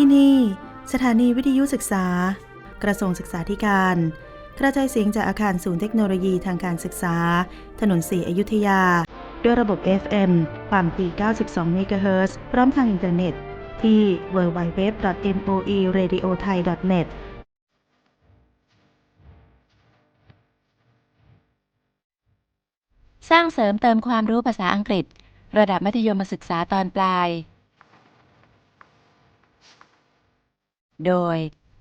ที่นี่ สถานีวิทยุศึกษา กระทรวงศึกษาธิการ กระจายเสียงจากอาคารศูนย์เทคโนโลยีทางการศึกษา ถนนสีอยุธยา ด้วยระบบ FM ความถี่ 92 เมกะเฮิรตซ์พร้อมทางอินเทอร์เน็ต ที่ www.moeradiothai.net สร้างเสริมเติมความรู้ภาษาอังกฤษ ระดับมัธยมศึกษาตอนปลาย โดย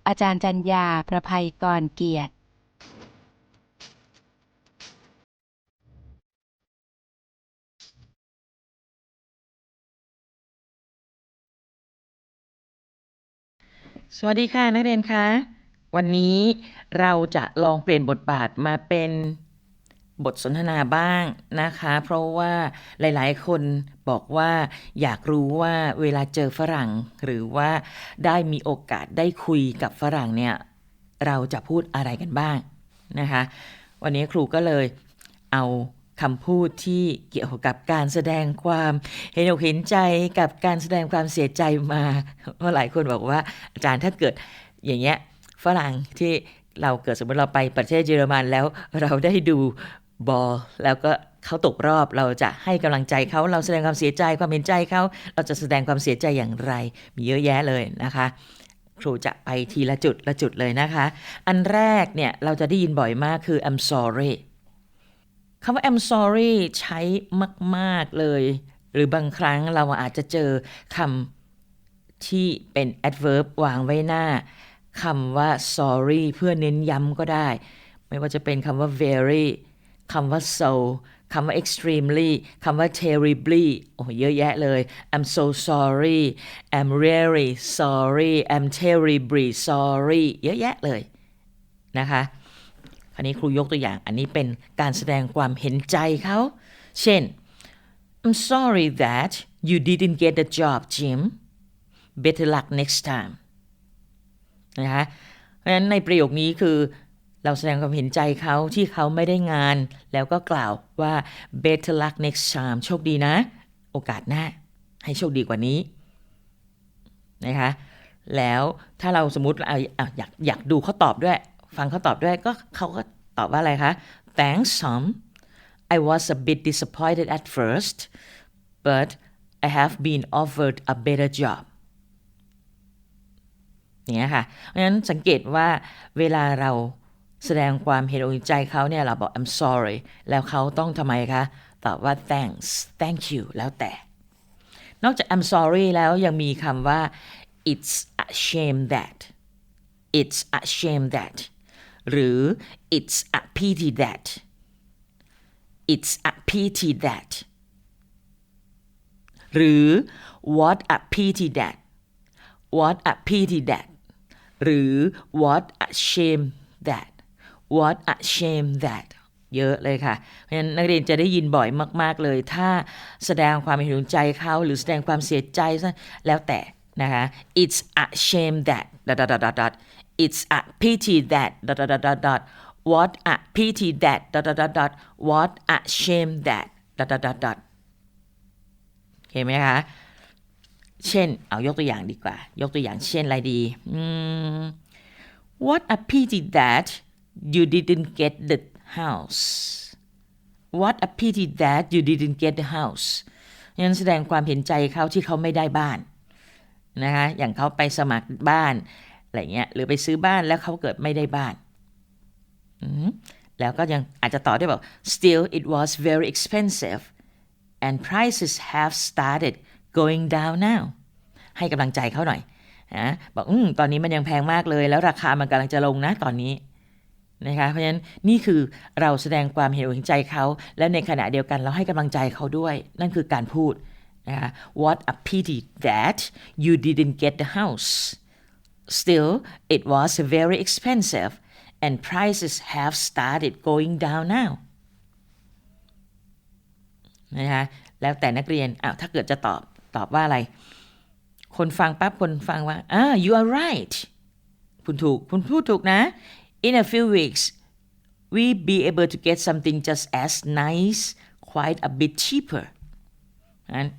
อาจารย์จัญญาประภัยกรเกียรติ สวัสดีค่ะนักเรียนคะ วันนี้เราจะลองเปลี่ยนบทบาทมาเป็น บทสนทนาบ้างนะคะ เพราะว่าหลายๆ คนบอกว่าอยากรู้ว่าเวลาเจอฝรั่ง หรือว่าได้มีโอกาสได้คุยกับฝรั่งเนี่ย เราจะพูดอะไรกันบ้างนะคะ วันนี้ครูก็เลยเอาคำพูดที่เกี่ยวกับการแสดงความเห็นอกเห็นใจกับการแสดงความเสียใจมาเพราะหลายคนบอกว่าอาจารย์ถ้าเกิดอย่างเงี้ยฝรั่งที่เราเกิดสมมติเราไปประเทศเยอรมันแล้วเราได้ดู บอลแล้วก็เขาตกรอบเราจะให้กำลังใจเขาเราแสดงความเสียใจความเห็นใจเขาเราจะแสดงความเสียใจอย่างไร มีเยอะแยะเลยนะคะ ครูจะไปทีละจุดละจุดเลยนะคะ อันแรกเนี่ยเราจะได้ยินบ่อยมากคือ I'm sorry คำว่า I'm sorry ใช้มาก ๆ เลย หรือบางครั้งเราอาจจะเจอคำที่เป็น adverb วางไว้หน้าคำว่า sorry เพื่อเน้นย้ำก็ได้ ไม่ว่าจะเป็นคำว่า very คำว่า so คำว่า extremely คำว่า terribly โอ้เยอะแยะเลย I'm so sorry I'm really sorry I'm terribly sorry เยอะแยะเลยนะคะคราวนี้ครูยกตัวอย่างอันนี้เป็นการแสดงความเห็นใจเขาเช่น I'm sorry that you didn't get the job Jim better luck next time นะคะเพราะฉะนั้นในประโยคนี้คือ เราแสดงความเห็นใจเขาที่เขาไม่ได้งาน แล้วก็กล่าวว่า better luck next time โชคดีนะ โอกาสหน้า ให้โชคดีกว่านี้นะคะแล้วถ้าเราสมมติเอาอะอยากอยากดูเขาตอบด้วย ฟังเขาตอบด้วยก็เขาก็ตอบว่าอะไรคะ Thanks Tom I was a bit disappointed at first but I have been offered a better job เงี้ยค่ะเพราะฉะนั้นสังเกตว่าเวลาเรา แสดงความเห็นอกเห็นใจเขาเนี่ยเราบอก I'm sorry แล้วเขาต้องทำไมคะ ตอบว่า thanks thank you แล้วแต่ นอกจาก I'm sorry แล้วยังมีคำว่า it's a shame that it's a shame that หรือ it's a pity that it's a pity that หรือ what a pity that what a pity that หรือ what a shame that what a shame that เยอะเลยค่ะ เพราะฉะนั้นนักเรียนจะได้ยินบ่อยมาก ๆ เลย ถ้าแสดงความเห็นใจเขาหรือแสดงความเสียใจแล้วแต่นะคะ it's a shame that dot dot dot dot it's a pity that dot dot dot dot what a pity that dot dot dot dot what a shame that dot dot dot dot โอเคไหมคะ เช่น เอายกตัวอย่างดีกว่า ยกตัวอย่างเช่นอะไรดี What a pity that you didn't get the house What a pity that you didn't get the house งั้นแสดงความเห็นใจเขาที่เขาไม่ได้บ้านนะคะอย่างเขาไปสมัครบ้านอะไรเงี้ยหรือไปซื้อบ้านแล้วเขาเกิดไม่ได้บ้านอืมแล้วก็ยังอาจจะต่อได้บอก still it was very expensive and prices have started going down now ให้กำลังใจเขาหน่อยนะบอกอืมตอนนี้มันยังแพงมากเลย แล้วราคามันกำลังจะลงนะตอนนี้ นะคะเพราะฉะนั้นนี่คือเราแสดงความเห็นอกเห็นใจเขา และในขณะเดียวกันเราให้กำลังใจเขาด้วย นั่นคือการพูดนะคะ What a pity that you didn't get the house still it was very expensive and prices have started going down now นะคะแล้วแต่นักเรียนอ้าวถ้าเกิดจะตอบตอบว่าอะไร คนฟังปั๊บคนฟังว่าอ่า you are right คุณถูก คุณพูดถูกนะ in a few weeks we be able to get something just as nice quite a bit cheaper นั้น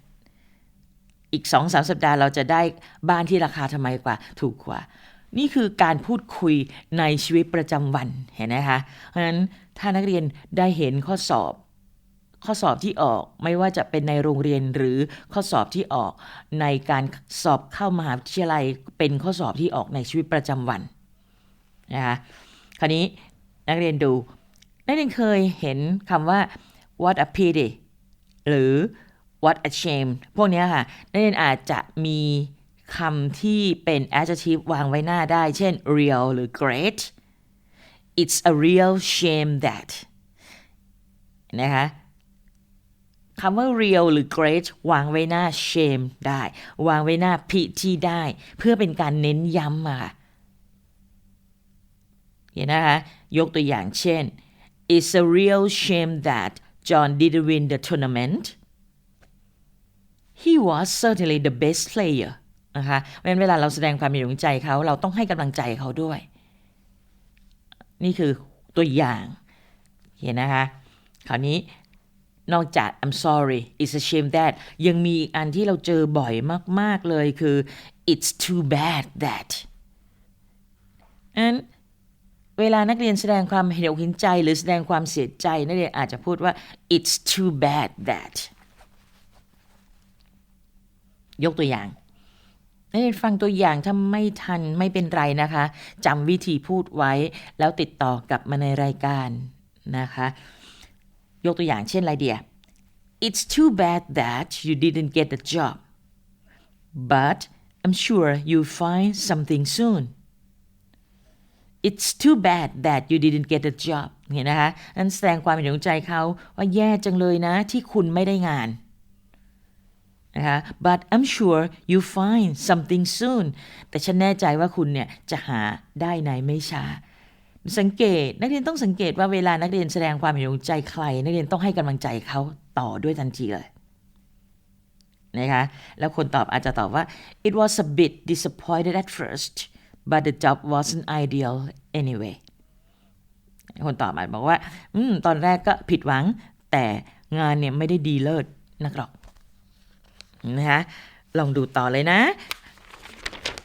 อีกสองสามสัปดาห์เราจะได้บ้านที่ราคาทำไมกว่าถูกกว่า นี่คือการพูดคุยในชีวิตประจำวันเห็นไหมคะเพราะฉะนั้นถ้านักเรียนได้เห็นข้อสอบ ข้อสอบที่ออกไม่ว่าจะเป็นในโรงเรียนหรือข้อสอบที่ออก ในการสอบเข้ามหาวิทยาลัยเป็นข้อสอบที่ออกในชีวิตประจำวันนะคะ คราวนี้นักเรียนดู นักเรียนเคยเห็นคำว่า what a pity หรือ what a shame พวกนี้ค่ะ นักเรียนอาจจะมีคำที่เป็น adjective วางไว้หน้าได้ เช่น real หรือ great it's a real shame that นะคะคำว่า real หรือ great วางไว้หน้า shame ได้ วางไว้หน้า pity ได้ เพื่อเป็นการเน้นย้ำอะค่ะ นนะคะยกตัวอย่างเช่น it's a real shame that John didn't win the tournament he was certainly the best player นะคะเพราะฉะนั้นเวลาเราแสดงความมีน้ำใจเขาเราต้องให้กำลังใจเขาด้วย นี่คือตัวอย่างเห็นนะคะคราวนี้นอกจาก I'm sorry it's a shame that ยังมีอันที่เราเจอบ่อยมาก ๆ เลยคือ it's too bad that อัน เวลานักเรียนแสดงความเห็นอกเห็นใจ หรือแสดงความเสียใจ นักเรียนอาจจะพูดว่า it's too bad that ยกตัวอย่างนักเรียนฟังตัวอย่างถ้าไม่ทันไม่เป็นไรนะคะจำวิธีพูดไว้ แล้วติดต่อกลับมาในรายการนะคะ ยกตัวอย่างเช่นไรเดีย It's too bad that you didn't get the job but I'm sure you'll find something soon It's too bad that you didn't get the job เห็นนะคะนั่นแสดงความเห็นอกใจเขาว่าแย่จังเลยนะที่คุณไม่ได้งานนะคะ but I'm sure you find something soon แต่ฉันแน่ใจว่าคุณเนี่ยจะหาได้ในไม่ช้า สังเกตนักเรียนต้องสังเกตว่าเวลานักเรียนแสดงความเห็นอกใจใคร นักเรียนต้องให้กำลังใจเขาต่อด้วยทันทีเลยนะคะแล้วคนตอบอาจจะตอบว่า it was a bit disappointed at first but the job wasn't ideal anyway คนตอบอาบอกว่าอืมตอนแรกก็ผิดหวัง แต่งานเนี่ยไม่ได้ดีเลิศนักหรอกนะคะลองดูต่อเลยนะ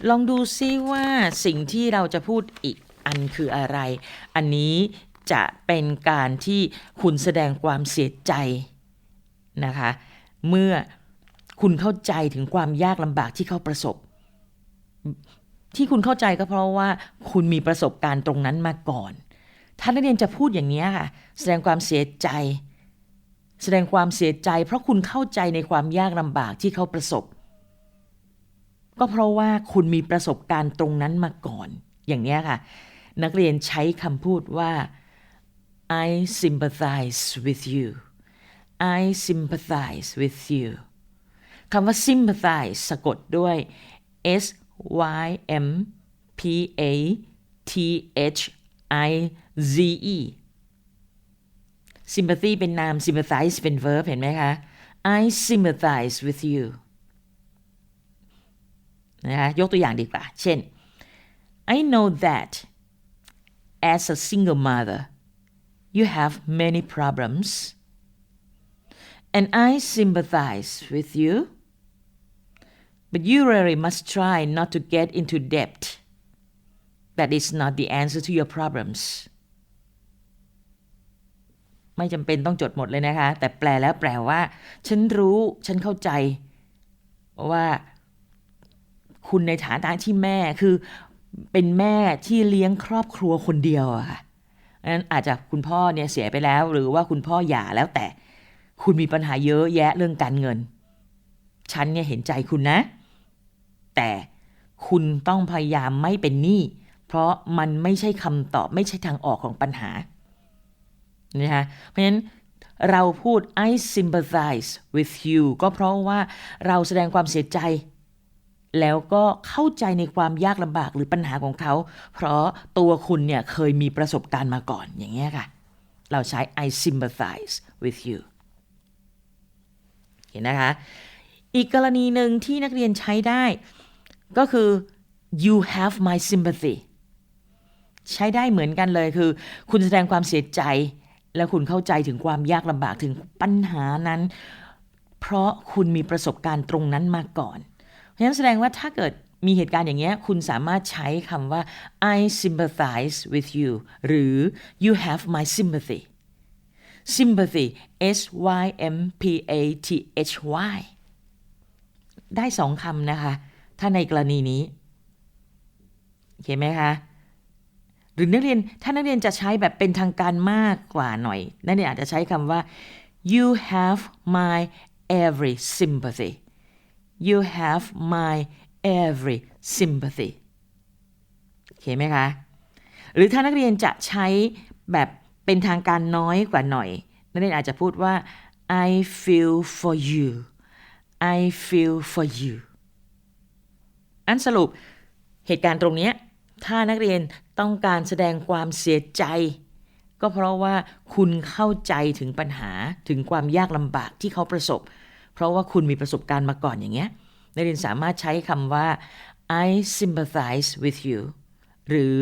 ลองดูซิว่าสิ่งที่เราจะพูดอีกอันคืออะไร อันนี้จะเป็นการที่คุณแสดงความเสียใจนะคะ เมื่อคุณเข้าใจถึงความยากลำบากที่เขาประสบ ที่คุณเข้าใจก็เพราะว่าคุณมีประสบการณ์ตรงนั้นมาก่อน ถ้านักเรียนจะพูดอย่างนี้ค่ะ แสดงความเสียใจ แสดงความเสียใจ เพราะคุณเข้าใจในความยากลำบากที่เขาประสบ ก็เพราะว่าคุณมีประสบการณ์ตรงนั้นมาก่อน อย่างนี้ค่ะ นักเรียนใช้คำพูดว่า I sympathize with you I sympathize with you คำว่า sympathize สะกดด้วย S Y M P A T H I Z E sympathy เป็นนาม sympathize เป็น verb เห็นไหมคะ I sympathize with you นะคะยกตัวอย่างดีกว่า เช่น I know that as a single mother you have many problems and I sympathize with you but you really must try not to get into debt that is not the answer to your problems ไม่จำเป็นต้องจดหมดเลยนะคะ แต่แปลแล้วแปลว่า ฉันรู้ ฉันเข้าใจ ว่า คุณในฐานะที่แม่คือเป็นแม่ที่เลี้ยงครอบครัวคนเดียวอะค่ะนั้นอาจจะคุณพ่อเนี่ยเสียไปแล้ว หรือว่าคุณพ่อหย่าแล้วแต่ คุณมีปัญหาเยอะแยะเรื่องการเงิน ฉันเนี่ยเห็นใจคุณนะ คุณต้องพยายามไม่เป็นหนี้เพราะมันไม่ใช่คำตอบไม่ใช่ทางออกของปัญหานะคะเพราะฉะนั้นเราพูด I sympathize with you ก็เพราะว่าเราแสดงความเสียใจ แล้วก็เข้าใจในความยากลำบากหรือปัญหาของเขา เพราะตัวคุณเนี่ยเคยมีประสบการณ์มาก่อนอย่างเงี้ยค่ะ เราใช้ I sympathize with you เห็นนะคะ อีกกรณีหนึ่งที่นักเรียนใช้ได้ ก็คือ you have my sympathy ใช้ได้เหมือนกันเลยคือ คุณแสดงความเสียใจ แล้วคุณเข้าใจถึงความยากลำบากถึงปัญหานั้น เพราะคุณมีประสบการณ์ตรงนั้นมาก่อน เพราะฉะนั้นแสดงว่าถ้าเกิดมีเหตุการณ์อย่างเงี้ย คุณสามารถใช้คำว่า I sympathize with you หรือ you have my sympathy sympathy S Y M P A T H Y ได้สองคำนะคะ ถ้าในกรณีนี้โอเคไหมคะหรือนักเรียนถ้านักเรียนจะใช้แบบเป็นทางการมากกว่าหน่อย นักเรียนอาจจะใช้คำว่า you have my every sympathy you have my every sympathy โอเคไหมคะ หรือถ้านักเรียนจะใช้แบบเป็นทางการน้อยกว่าหน่อย นักเรียนอาจจะพูดว่า I feel for you I feel for you อันสรุปเหตุการณ์ตรงนี้ถ้านักเรียนต้องการแสดงความเสียใจ ก็เพราะว่าคุณเข้าใจถึงปัญหาถึงความยากลำบากที่เขาประสบ เพราะว่าคุณมีประสบการณ์มาก่อนอย่างเงี้ยนักเรียนสามารถใช้คำว่า I sympathize with you หรือ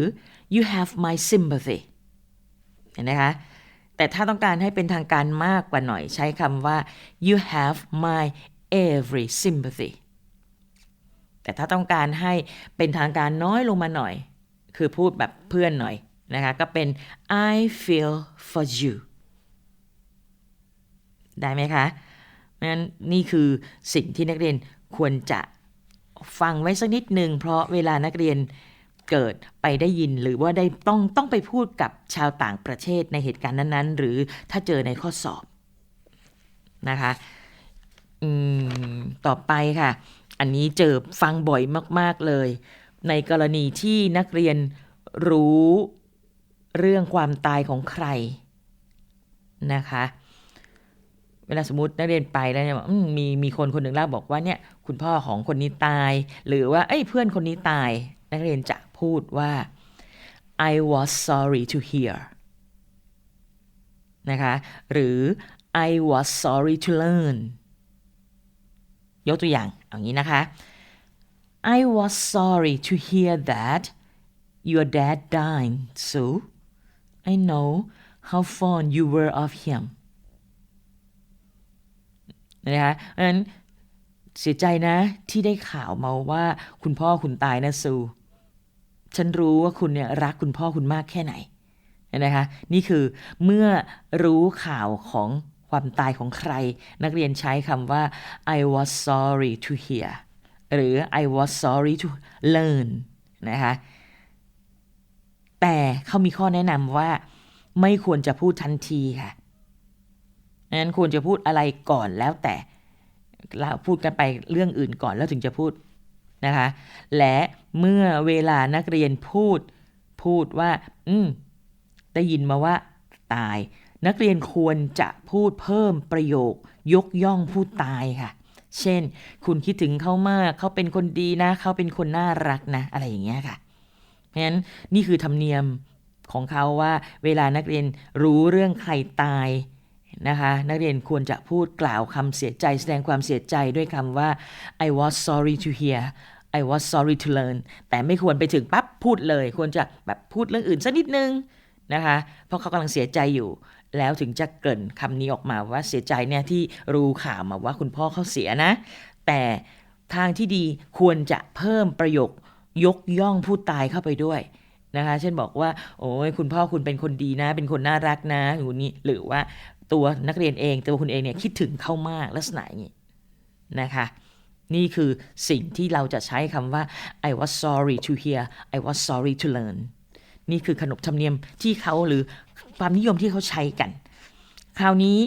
you have my sympathy เห็นไหมคะ แต่ถ้าต้องการให้เป็นทางการมากกว่าหน่อยใช้คำว่า you have my every sympathy แต่ถ้าต้องการให้เป็นทางการน้อยลงมาหน่อย คือพูดแบบเพื่อนหน่อยนะคะ ก็เป็น I feel for you ได้ไหมคะนั้นนี่คือสิ่งที่นักเรียนควรจะฟังไว้สักนิดหนึ่งเพราะเวลานักเรียนเกิดไปได้ยินหรือว่าได้ต้องต้องไปพูดกับชาวต่างประเทศในเหตุการณ์นั้นๆ หรือถ้าเจอในข้อสอบนะคะอืมต่อไปค่ะ อันนี้เจอฟังบ่อยมาก ๆ เลย ในกรณีที่นักเรียนรู้เรื่องความตายของใครนะคะ เวลาสมมตินักเรียนไปแล้วเนี่ยมีมีคนคนหนึ่งเล่าบอกว่าเนี่ยคุณพ่อของคนนี้ตาย หรือว่าเอ้ยเพื่อนคนนี้ตาย นักเรียนจะพูดว่า I was sorry to hear นะคะหรือ I was sorry to learn ยกตัวอย่าง เอางนี้นะคะ I was sorry to hear that your dad died so I know how fond you were of him นะคะเพราะฉะนั้นเสียใจนะที่ได้ข่าวมาว่าคุณพ่อคุณตายนะซูฉันรู้ว่าคุณเนี่ยรักคุณพ่อคุณมากแค่ไหนนะคะนี่คือเมื่อรู้ข่าวของ ความตายของใคร นักเรียนใช้คำว่า I was sorry to hear หรือ I was sorry to learn นะคะแต่เขามีข้อแนะนำว่าไม่ควรจะพูดทันทีค่ะนั้นควรจะพูดอะไรก่อนแล้วแต่เราพูดกันไปเรื่องอื่นก่อนแล้วถึงจะพูดนะคะ และเมื่อเวลานักเรียนพูดพูดว่า อืมได้ยินมาว่าตาย นักเรียนควรจะพูดเพิ่มประโยค ยกย่องผู้ตายค่ะ เช่น คุณคิดถึงเขามาก เขาเป็นคนดีนะ เขาเป็นคนน่ารักนะ อะไรอย่างเงี้ยค่ะ เพราะฉะนั้นนี่คือธรรมเนียมของเขาว่า เวลานักเรียนรู้เรื่องใครตายนะคะ นักเรียนควรจะพูดกล่าวคำเสียใจ แสดงความเสียใจด้วยคำว่า I was sorry to hear I was sorry to learn แต่ไม่ควรไปถึงปั๊บพูดเลย ควรจะแบบพูดเรื่องอื่นสักนิดนึงนะคะ เพราะเขากำลังเสียใจอยู่ แล้วถึงจะเกินคำนี้ออกมาว่าเสียใจเนี่ยที่รู้ข่าวมาว่าคุณพ่อเขาเสียนะ แต่ทางที่ดีควรจะเพิ่มประโยคยกย่องผู้ตายเข้าไปด้วยนะคะ เช่นบอกว่า โอ้ยคุณพ่อคุณเป็นคนดีนะ เป็นคนน่ารักนะอย่นี้หรือว่าตัวนักเรียนเองตัวคุณเองเนี่ยคิดถึงเขามากลักษณะอย่างนี้นะคะนี่คือสิ่งที่เราจะใช้คำว่า I was sorry to hear I was sorry to learn นี่คือขนบธรรมเนียมที่เขาหรือ ความนิยมที่เขาใช้กัน คราวนี้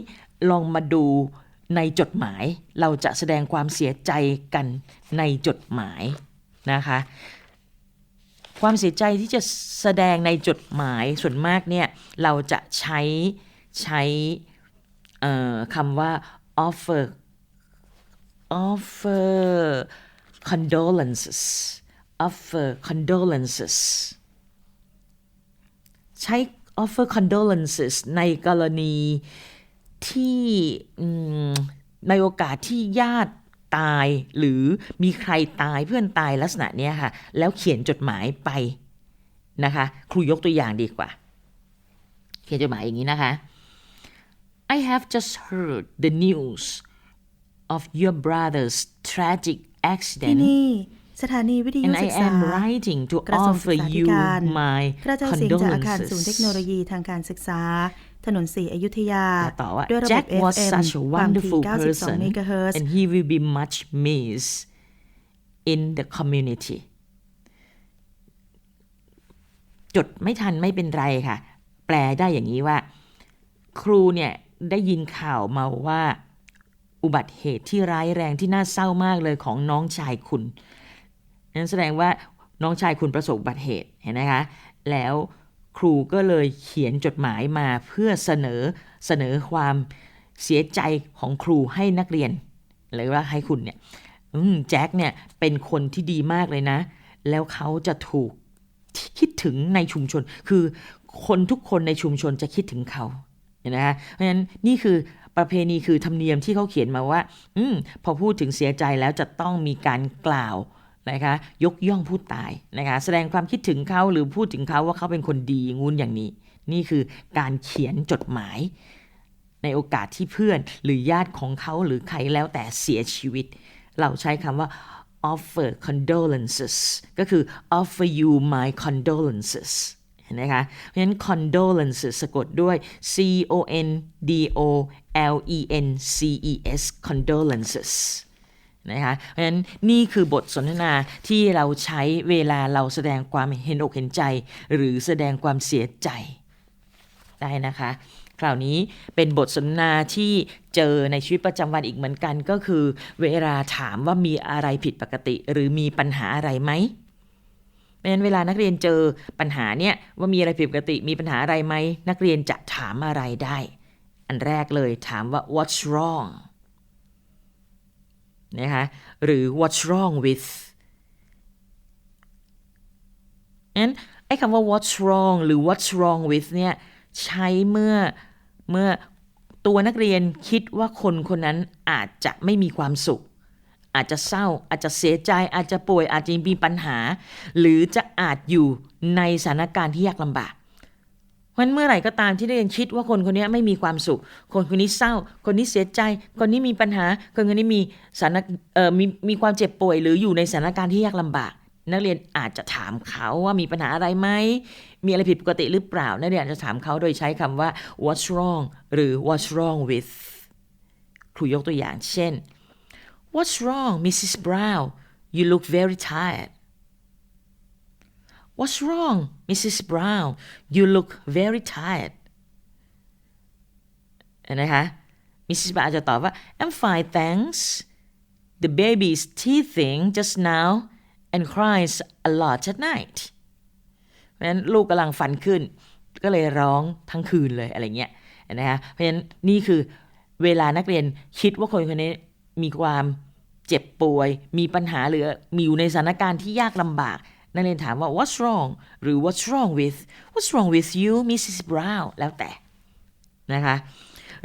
ลองมาดูในจดหมายเราจะแสดงความเสียใจกันในจดหมายนะคะ ความเสียใจที่จะแสดงในจดหมายส่วนมากเนี่ยเราจะใช้ใช้คำว่า offer offer condolences offer condolences ใช้ offer condolences ในกรณีที่ในโอกาสที่ญาติตายหรือมีใครตายเพื่อนตายลักษณะเนี้ยค่ะ แล้วเขียนจดหมายไปนะคะ ครูยกตัวอย่างดีกว่า เขียนจดหมายอย่างนี้นะคะ I have just heard the news of your brother's tragic accident นี่ สถานีวิทยุ and I ศึกษา am writing to กระทรวงศึ offer กษาธิ you การ my กระจายเสียงจากอาคารศูนย์เทคโนโล condolences ยีทางการศึกษา ถนนสีอยุธยาต่อว่าด้วยระบบ Jack was FM such a ความถี่ wonderful 92 person เมกะเฮิรตซ์ and he will be much missed in the community จดไม่ทันไม่เป็นไรค่ะ แปลได้อย่างนี้ว่า ครูเนี่ยได้ยินข่าวมาว่า อุบัติเหตุที่ร้ายแรงที่น่าเศร้ามากเลยของน้องชายคุณ นั่นแสดงว่าน้องชายคุณประสบอุบัติเหตุเห็นไหมคะ แล้วครูก็เลยเขียนจดหมายมาเพื่อเสนอเสนอความเสียใจของครูให้นักเรียน หรือว่าให้คุณเนี่ยแจ็คเนี่ยเป็นคนที่ดีมากเลยนะ แล้วเขาจะถูกคิดถึงในชุมชน คือคนทุกคนในชุมชนจะคิดถึงเขาเห็นไหมคะเพราะฉะนั้นนี่คือประเพณีคือธรรมเนียมที่เขาเขียนมาว่า อืมพอพูดถึงเสียใจแล้วจะต้องมีการกล่าว นะคะยกย่องผู้ตายนะคะแสดงความคิดถึงเขาหรือพูดถึงเขาว่าเขาเป็นคนดีงูนอย่างนี้ นี่คือการเขียนจดหมาย ในโอกาสที่เพื่อนหรือญาติของเขาหรือใครแล้วแต่เสียชีวิต เราใช้คำว่า offer condolences ก็คือ offer you my condolences นไหมคะเพราะฉะนั้น condolences สะกดด้วย c o n d o l e n c e s condolences นะคะเพราะฉะนั้นนี่คือบทสนทนาที่เราใช้เวลาเราแสดงความเห็นอกเห็นใจ หรือแสดงความเสียใจได้นะคะคราวนี้เป็นบทสนทนาที่เจอในชีวิตประจำวันอีกเหมือนกันก็คือ เวลาถามว่ามีอะไรผิดปกติ หรือมีปัญหาอะไรไหมเพราะฉะนั้นเวลานักเรียนเจอปัญหาเนี่ยว่ามีอะไรผิดปกติมีปัญหาอะไรไหมนักเรียนจะถามอะไรได้ อันแรกเลยถามว่า what's wrong นะคะหรือ what's wrong with งั้นไอ้คำว่า what's wrong หรือ what's wrong with เนี่ยใช้เมื่อเมื่อตัวนักเรียนคิดว่าคนคนนั้นอาจจะไม่มีความสุข อาจจะเศร้า อาจจะเสียใจ อาจจะป่วยอาจจะมีปัญหา หรือจะอาจอยู่ในสถานการณ์ที่ยากลำบาก เพราะฉะนั้นเมื่อไหร่ก็ตามที่นักเรียนคิดว่าคนคนนี้ไม่มีความสุข คนคนนี้เศร้า คนนี้เสียใจ คนนี้มีปัญหา คนคนนี้มีสถานเอ่อมีมีความเจ็บป่วย หรืออยู่ในสถานการณ์ที่ยากลำบาก นักเรียนอาจจะถามเขาว่ามีปัญหาอะไรไหม มีอะไรผิดปกติหรือเปล่า นักเรียนอาจจะถามเขาโดยใช้คำว่า what's wrong หรือ what's wrong with ครูยกตัวอย่างเช่น What's wrong Mrs Brown you look very tired What's wrong Mrs Brown you look very tired เห็นไหมคะ Mrs Brown จะตอบว่า I'm fine thanks the baby is teething just now and cries a lot at night เพราะฉะนั้นลูกกำลังฟันขึ้น ก็เลยร้องทั้งคืนเลยอะไรเงี้ยเห็นะคะเพราะฉะนั้นนี่คือเวลานักเรียนคิดว่าคนคนนี้มีความเจ็บป่วย มีปัญหาหรือมีอยู่ในสถานการณ์ที่ยากลำบาก นักเรียนถามว่า what's wrong หรือ what's wrong with what's wrong with you Mrs Brown แล้วแต่นะคะ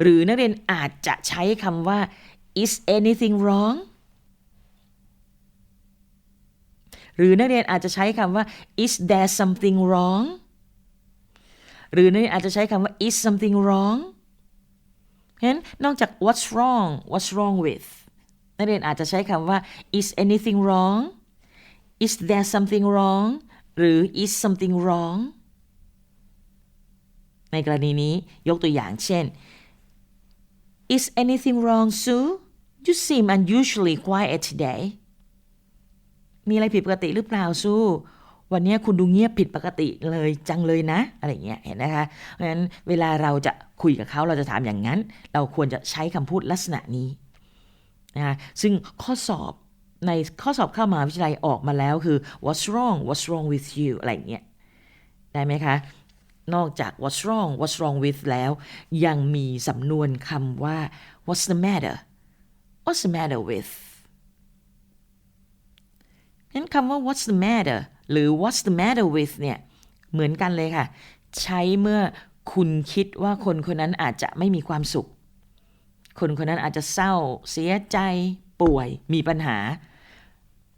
หรือนักเรียนอาจจะใช้คำว่า is anything wrong หรือนักเรียนอาจจะใช้คำว่า is there something wrong หรือนักเรียนอาจจะใช้คำว่า is something wrong เพราะฉะนั้นนอกจาก what's wrong what's wrong with นักเรียนอาจจะใช้คำว่า is anything wrong is there something wrong หรือ is something wrong ในกรณีนี้ยกตัวอย่างเช่น is anything wrong Sue you seem unusually quiet today มีอะไรผิดปกติหรือเปล่าสู้วันนี้คุณดูเงียบผิดปกติเลยจังเลยนะ อะไรเงี้ยเห็นนะคะ เพราะฉะนั้นเวลาเราจะคุยกับเขาเราจะถามอย่างนั้น เราควรจะใช้คำพูดลักษณะนี้นะคะซึ่งข้อสอบ ในข้อสอบเข้ามหาวิทยาลัยออกมาแล้วคือ what's wrong what's wrong with you อะไรเงี้ยได้ไหมคะ นอกจาก what's wrong what's wrong with แล้ว ยังมีสำนวนคำว่า what's the matter what's the matter with งั้นคำว่า what's the matter หรือ what's the matter with เนี่ยเหมือนกันเลยค่ะ ใช้เมื่อคุณคิดว่าคนคนนั้นอาจจะไม่มีความสุข คนคนนั้นอาจจะเศร้า เสียใจ ป่วยมีปัญหา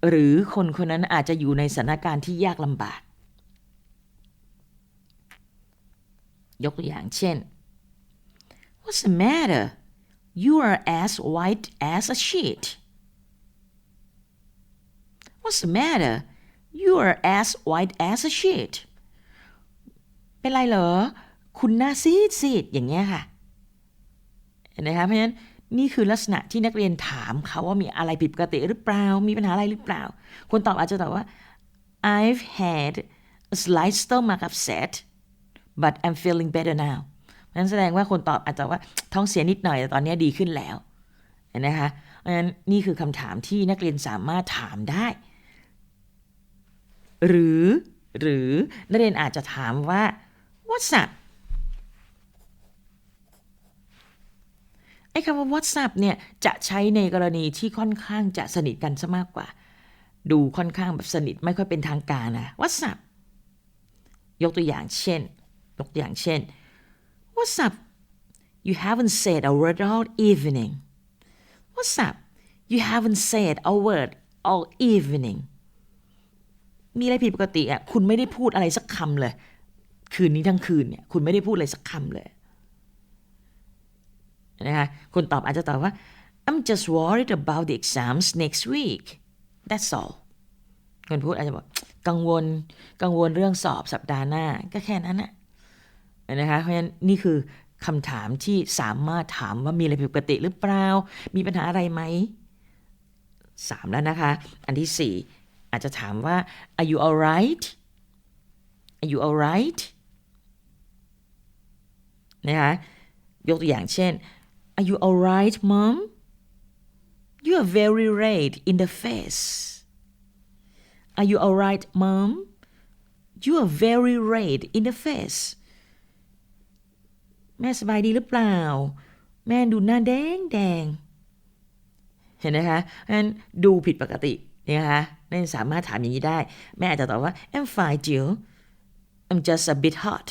หรือคนคนนั้นอาจจะอยู่ในสถานการณ์ที่ยากลำบาก ยกตัวอย่างเช่น What's the matter you are as white as a sheet What's the matter you are as white as a sheet เป็นไรเหรอ คุณหน้าซีดซีดอย่างเงี้ยค่ะเห็นไหมคะเพราะฉะนั้น นี่คือลักษณะที่นักเรียนถามเขาว่ามีอะไรผิดปกติหรือเปล่า มีปัญหาอะไรหรือเปล่า คนตอบอาจจะตอบว่า I've had a slight stomach upset but I'm feeling better now นั่นแสดงว่าคนตอบอาจจะว่าท้องเสียนิดหน่อยแต่ตอนนี้ดีขึ้นแล้วเห็นไหมคะเพราะฉะนั้นนี่คือคำถามที่นักเรียนสามารถถามได้ หรือหรือนักเรียนอาจจะถามว่า what's up ไอ้ คำว่า WhatsApp เนี่ยจะใช้ในกรณีที่ค่อนข้างจะสนิทกันซะมากกว่า ดูค่อนข้างแบบสนิทไม่ค่อยเป็นทางการนะ WhatsApp ยกตัวอย่างเช่น ยกตัวอย่างเช่น What's up you haven't said a word all evening What's up you haven't said a word all evening มีอะไรผิดปกติอะ คุณไม่ได้พูดอะไรสักคำเลย คืนนี้ทั้งคืนเนี่ย คุณไม่ได้พูดอะไรสักคำเลย นะคะคนตอบอาจจะตอบว่า I'm just worried about the exams next week that's all คนพูดอาจจะบอกกังวลกังวลเรื่องสอบสัปดาห์หน้าก็แค่นั้นนะนะคะเพราะฉะนั้นนี่คือคำถามที่สามารถถามว่ามีอะไรผิดปกติหรือเปล่า มีปัญหาอะไรไหมสามแล้วนะคะ อันที่สี่อาจจะถามว่า are you alright are you alright นะคะยกตัวอย่างเช่น Are you alright mom You are very red in the face Are you alright mom You are very red in the face แม่สบายดีหรือเปล่า แม่ดูหน้าแดงแดง เห็นไหมคะเพราะฉะนั้นดูผิดปกตินะคะนั่นสามารถถามอย่างนี้ได้ แม่อาจจะตอบว่า I'm fine Jill I'm just a bit hot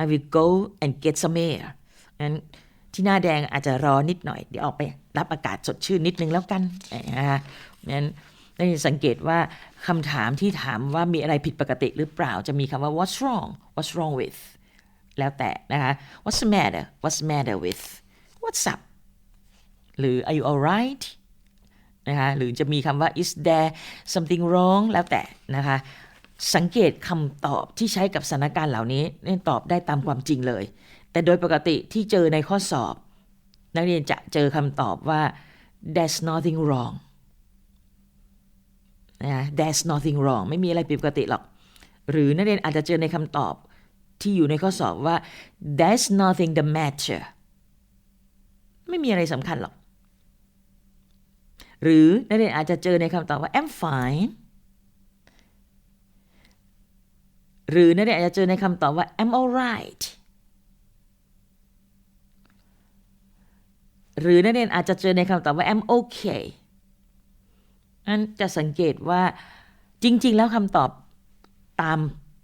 I will go and get some air งั้น ที่หน้าแดงอาจจะรอนิดหน่อย เดี๋ยวออกไปรับอากาศสดชื่นนิดนึงแล้วกันนะคะงั้นได้สังเกตว่าคำถามที่ถามว่ามีอะไรผิดปกติหรือเปล่าจะมีคำว่า what's wrong what's wrong with แล้วแต่นะคะ what's the matter what's the matter with what's up หรือ are you alright นะคะหรือจะมีคำว่า is there something wrong แล้วแต่นะคะสังเกตคำตอบที่ใช้กับสถานการณ์เหล่านี้นี่ตอบได้ตามความจริงเลย แต่โดยปกติที่เจอในข้อสอบ นักเรียนจะเจอคำตอบว่า there's nothing wrong นะ there's nothing wrong ไม่มีอะไรผิดปกติหรอก หรือนักเรียนอาจจะเจอในคำตอบที่อยู่ในข้อสอบว่า there's nothing the matter ไม่มีอะไรสำคัญหรอก หรือนักเรียนอาจจะเจอในคำตอบว่า I'm fine หรือนักเรียนอาจจะเจอในคำตอบว่า I'm alright หรือนักเรียนอาจจะเจอในคำตอบว่า I'm okay อันจะสังเกตว่าจริง ๆ แล้วคำตอบตาม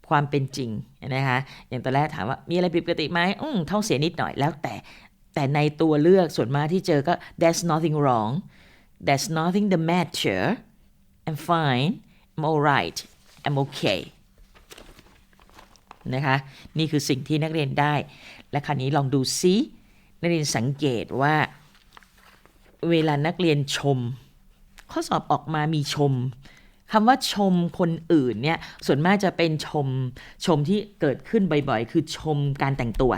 ความเป็นจริงนะคะอย่างตอนแรกถามว่ามีอะไรผิดปกติไหมอืมท้องเสียนิดหน่อยแล้วแต่แต่ในตัวเลือกส่วนมากที่เจอก็ there's nothing wrong there's nothing the matter I'm fine I'm alright I'm okay นะคะนี่คือสิ่งที่นักเรียนได้ และคราวนี้ลองดูซินักเรียนสังเกตว่า เวลานักเรียนชม ข้อสอบออกมามีชมคำว่าชมคนอื่นเนี่ยส่วนมากจะเป็นชมชมที่เกิดขึ้นบ่อยๆ คือชมการแต่งตัว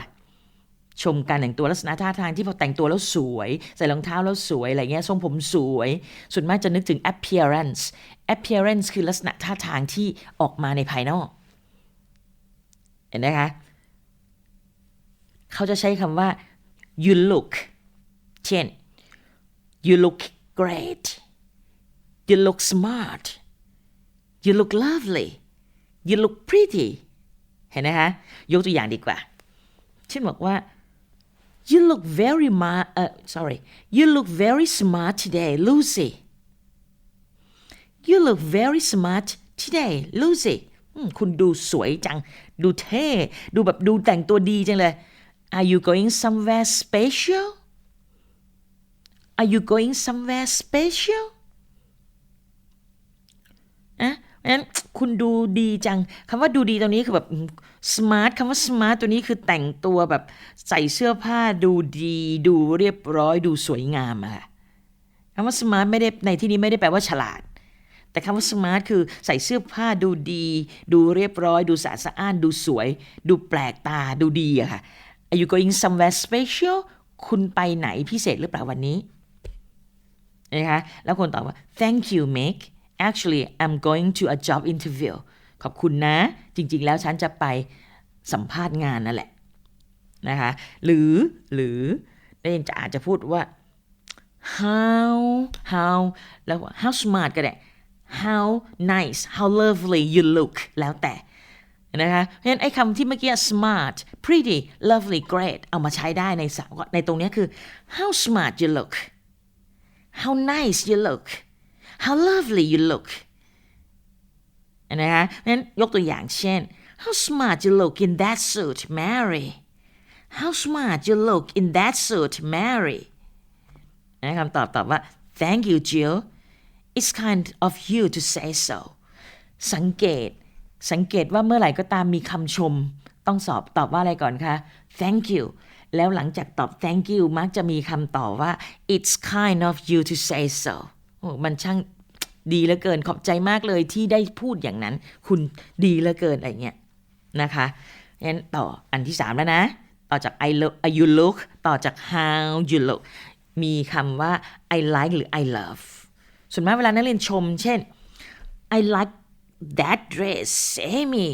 ชมการแต่งตัวลักษณะท่าทางที่พอแต่งตัวแล้วสวย ใส่รองเท้าแล้วสวยอะไรเงี้ยทรงผมสวย ส่วนมากจะนึกถึง appearance appearance คือลักษณะท่าทางที่ออกมาในภายนอก เห็นไหมคะ เขาจะใช้คำว่า you look เช่น you look great you look smart you look lovely you look pretty เห็นไหมคะยกตัวอย่างดีกว่าเช่นบอกว่า you look very ma uh, sorry you look very smart today Lucy you look very smart today Lucy คุณดูสวยจัง ดูเท่ ดูแบบดูแต่งตัวดีจังเลย Are you going somewhere special Are you going somewhere special นะนั้นคุณดูดีจังคำว่าดูดีตรงนี้คือแบบ smart คำว่า smart ตัวนี้คือแต่งตัวแบบใส่เสื้อผ้าดูดี ดูเรียบร้อย ดูสวยงามอะค่ะคำว่า smart ไม่ได้ในที่นี้ไม่ได้แปลว่าฉลาด แต่คำว่า smart คือใส่เสื้อผ้าดูดี ดูเรียบร้อย ดูสะอาดสะอ้าน ดูสวย ดูแปลกตาดูดีอะค่ะ Are you going somewhere special คุณไปไหนพิเศษหรือเปล่าวันนี้ นะคะแล้วคนตอบว่า thank you Meg actually I'm going to a job interview ขอบคุณนะ จริง ๆ แล้วฉันจะไปสัมภาษณ์งานนั่นแหละนะคะหรือหรือได้จะอาจจะพูดว่า how how แล้ว how smart ก็ได้ how nice how lovely you look แล้วแต่นะคะเพราะฉะนั้นไอ้คำที่เมื่อกี้ smart pretty lovely great เอามาใช้ได้ในสาวในตรงนี้คือ how smart you look how nice you look how lovely you look นะคะนั้นยกตัวอย่างเช่น how smart you look in that suit Mary how smart you look in that suit Mary นะคำตอบตอบว่า thank you Jill it's kind of you to say so สังเกต สังเกตว่าเมื่อไหร่ก็ตามมีคำชม ต้องสอบตอบว่าอะไรก่อนคะ thank you แล้วหลังจากตอบ thank you มักจะมีคำตอบว่า it's kind of you to say so โอ้มันช่างดีเหลือเกินขอบใจมากเลยที่ได้พูดอย่างนั้น คุณดีเหลือเกินอะไรเงี้ยนะคะงั้นต่ออันที่สามแล้วนะ ต่อจาก I look you look ต่อจาก how you look มีคำว่า I like หรือ I love ส่วนมากเวลานักเรียนชม เช่น I like that dress Amy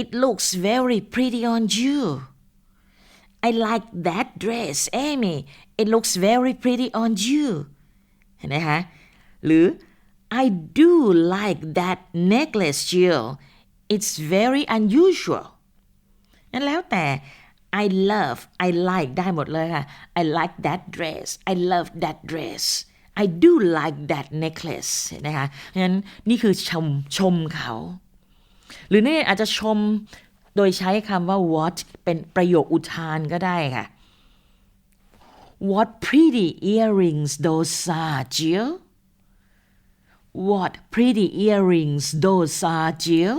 it looks very pretty on you I like that dress Amy it looks very pretty on you เห็นไหมคะ หรือ I do like that necklace Jill it's very unusual นั่นแล้วแต่ I love I like ได้หมดเลยค่ะ I like that dress I love that dress I do like that necklace เห็นไหมคะเพราะฉะนั้นนี่คือชมชมเขา หรือนี่อาจจะชม โดยใช้คำว่า what เป็นประโยคอุทานก็ได้ค่ะ What pretty earrings those are Jill What pretty earrings those are Jill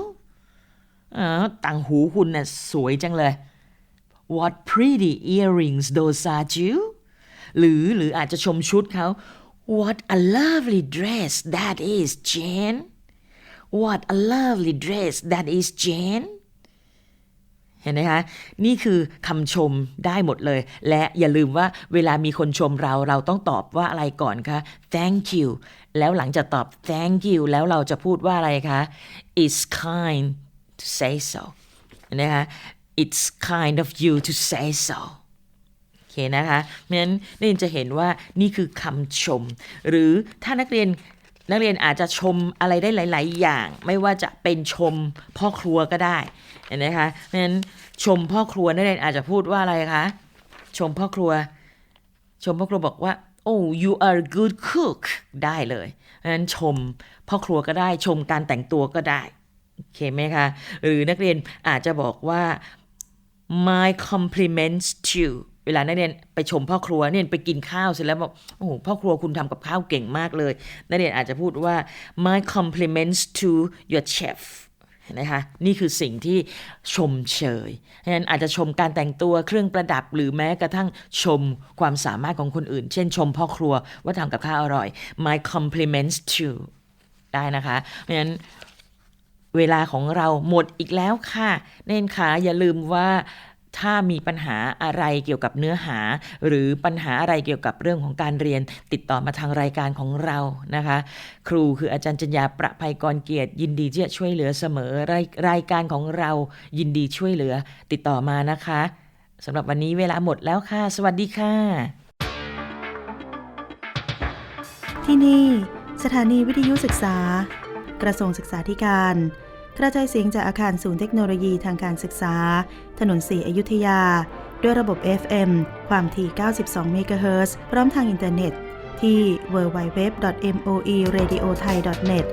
ออต่างหูคุณน่ะสวยจังเลย What pretty earrings those are Jill หรือหรืออาจจะชมชุดเขา What a lovely dress that is Jane What a lovely dress that is Jane เห็นไหมคะนี่คือคำชมได้หมดเลย และอย่าลืมว่าเวลามีคนชมเราเราต้องตอบว่าอะไรก่อนคะ thank you แล้วหลังจากตอบ thank you แล้วเราจะพูดว่าอะไรคะ it's kind to say so เห็นะคะ it's kind of you to say so โอเคนะคะเพราะฉะนั้นนักเรียนจะเห็นว่านี่คือคำชม หรือถ้านักเรียน นักเรียนอาจจะชมอะไรได้หลาย ๆ อย่าง ไม่ว่าจะเป็นชมพ่อครัวก็ได้เห็นไหมคะเพราะฉะนั้นชมพ่อครัวนักเรียนอาจจะพูดว่าอะไรคะชมพ่อครัว ชมพ่อครัวบอกว่า oh you are good cook ได้เลยเพราะฉะนั้นชมพ่อครัวก็ได้ชมการแต่งตัวก็ได้โอเคไหมคะหรือนักเรียนอาจจะบอกว่า my compliments to วลานักเรียนไปชมพ่อครัวเนี่ยไปกินข้าวเสร็จแล้วบอกโอ้โหพ่อครัวคุณทำกับข้าวเก่งมากเลยนักเรียนอาจจะพูดว่า my compliments to your chef นะคะนี่คือสิ่งที่ชมเชยเพราะฉะนั้นอาจจะชมการแต่งตัวเครื่องประดับหรือแม้กระทั่งชมความสามารถของคนอื่น เช่นชมพ่อครัวว่าทำกับข้าวอร่อย my compliments to ได้นะคะเพราะฉะนั้นเวลาของเราหมดอีกแล้วค่ะ เน้นขาอย่าลืมว่า ถ้ามีปัญหาอะไรเกี่ยวกับเนื้อหา หรือปัญหาอะไรเกี่ยวกับเรื่องของการเรียน ติดต่อมาทางรายการของเรานะคะ ครูคืออาจารย์จัญญาประภัยกรเกียรติ ยินดีที่จะช่วยเหลือเสมอรายรายการของเรา ยินดีช่วยเหลือ ติดต่อมานะคะสำหรับวันนี้เวลาหมดแล้วค่ะ สวัสดีค่ะ ที่นี่ สถานีวิทยุศึกษา กระทรวงศึกษาธิการ กระจายเสียงจากอาคารศูนย์เทคโนโลยีทางการศึกษา ถนนสีอยุธยา ด้วยระบบ FM ความถี่ 92 เมกะเฮิรตซ์พร้อมทางอินเทอร์เน็ต ที่ www.moeradiothai.net